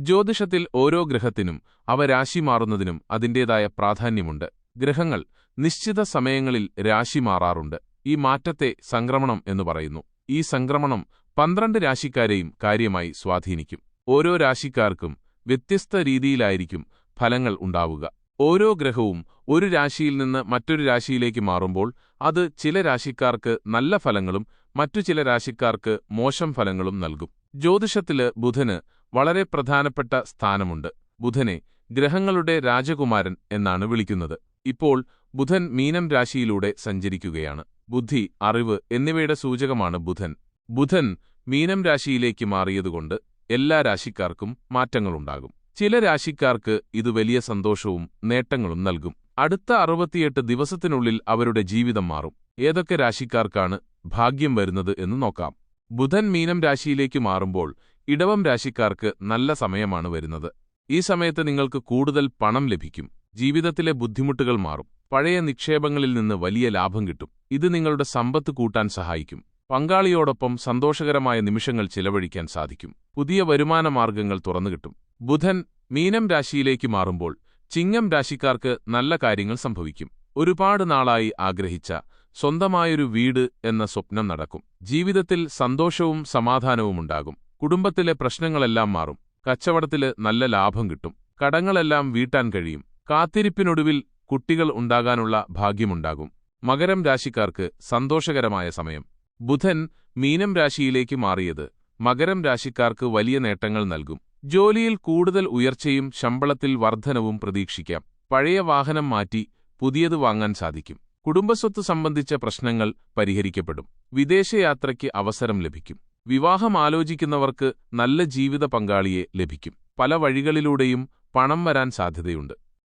ജ്യോതിഷത്തിൽ ഓരോ ഗ്രഹത്തിനും അവ രാശി മാറുന്നതിനും അതിന്റേതായ പ്രാധാന്യമുണ്ട്. ഗ്രഹങ്ങൾ നിശ്ചിത സമയങ്ങളിൽ രാശി മാറാറുണ്ട്. ഈ മാറ്റത്തെ സംക്രമണം എന്ന് പറയുന്നു. ഈ സംക്രമണം പന്ത്രണ്ട് രാശിക്കാരെയും കാര്യമായി സ്വാധീനിക്കും. ഓരോ രാശിക്കാർക്കും വ്യത്യസ്ത രീതിയിലായിരിക്കും ഫലങ്ങൾ ഉണ്ടാവുക. ഓരോ ഗ്രഹവും ഒരു രാശിയിൽ നിന്ന് മറ്റൊരു രാശിയിലേക്ക് മാറുമ്പോൾ അത് ചില രാശിക്കാർക്ക് നല്ല ഫലങ്ങളും മറ്റു ചില രാശിക്കാർക്ക് മോശം ഫലങ്ങളും നൽകും. ജ്യോതിഷത്തിൽ ബുധന് വളരെ പ്രധാനപ്പെട്ട സ്ഥാനമുണ്ട്. ബുധനെ ഗ്രഹങ്ങളുടെ രാജകുമാരൻ എന്നാണ് വിളിക്കുന്നത്. ഇപ്പോൾ ബുധൻ മീനം രാശിയിലൂടെ സഞ്ചരിക്കുകയാണ്. ബുദ്ധി അറിവ് എന്നിവയുടെ സൂചകമാണ് ബുധൻ. ബുധൻ മീനം രാശിയിലേക്ക് മാറിയതുകൊണ്ട് എല്ലാ രാശിക്കാർക്കും മാറ്റങ്ങളുണ്ടാകും. ചില രാശിക്കാർക്ക് ഇത് വലിയ സന്തോഷവും നേട്ടങ്ങളും നൽകും. അടുത്ത അറുപത്തിയെട്ട് ദിവസത്തിനുള്ളിൽ അവരുടെ ജീവിതം മാറും. ഏതൊക്കെ രാശിക്കാർക്കാണ് ഭാഗ്യം വരുന്നത് എന്ന് നോക്കാം. ബുധൻ മീനം രാശിയിലേക്ക് മാറുമ്പോൾ ഇടവം രാശിക്കാർക്ക് നല്ല സമയമാണ് വരുന്നത്. ഈ സമയത്ത് നിങ്ങൾക്ക് കൂടുതൽ പണം ലഭിക്കും. ജീവിതത്തിലെ ബുദ്ധിമുട്ടുകൾ മാറും. പഴയ നിക്ഷേപങ്ങളിൽ നിന്ന് വലിയ ലാഭം കിട്ടും. ഇത് നിങ്ങളുടെ സമ്പത്ത് കൂട്ടാൻ സഹായിക്കും. പങ്കാളിയോടൊപ്പം സന്തോഷകരമായ നിമിഷങ്ങൾ ചിലവഴിക്കാൻ സാധിക്കും. പുതിയ വരുമാന മാർഗങ്ങൾ തുറന്നുകിട്ടും ബുധൻ മീനം രാശിയിലേക്ക് മാറുമ്പോൾ ചിങ്ങം രാശിക്കാർക്ക് നല്ല കാര്യങ്ങൾ സംഭവിക്കും. ഒരുപാട് നാളായി ആഗ്രഹിച്ച സ്വന്തമായൊരു വീട് എന്ന സ്വപ്നം നടക്കും. ജീവിതത്തിൽ സന്തോഷവും സമാധാനവുമുണ്ടാകും കുടുംബത്തിലെ പ്രശ്നങ്ങളെല്ലാം മാറും. കച്ചവടത്തിൽ നല്ല ലാഭം കിട്ടും. കടങ്ങളെല്ലാം വീട്ടാൻ കഴിയും. കാത്തിരിപ്പിനൊടുവിൽ കുട്ടികൾ ഉണ്ടാകാനുള്ള ഭാഗ്യമുണ്ടാകും. മകരം രാശിക്കാർക്ക് സന്തോഷകരമായ സമയം. ബുധൻ മീനം രാശിയിലേക്ക് മാറിയത് മകരം രാശിക്കാർക്ക് വലിയ നേട്ടങ്ങൾ നൽകും. ജോലിയിൽ കൂടുതൽ ഉയർച്ചയും ശമ്പളത്തിൽ വർധനവും പ്രതീക്ഷിക്കാം. പഴയ വാഹനം മാറ്റി പുതിയത് വാങ്ങാൻ സാധിക്കും. കുടുംബസ്വത്ത് സംബന്ധിച്ച പ്രശ്നങ്ങൾ പരിഹരിക്കപ്പെടും. വിദേശയാത്രയ്ക്ക് അവസരം ലഭിക്കും. വിവാഹം ആലോചിക്കുന്നവർക്ക് നല്ല ജീവിത പങ്കാളിയെ ലഭിക്കും. പല വഴികളിലൂടെയും പണം വരാൻ സാധ്യതയുണ്ട്.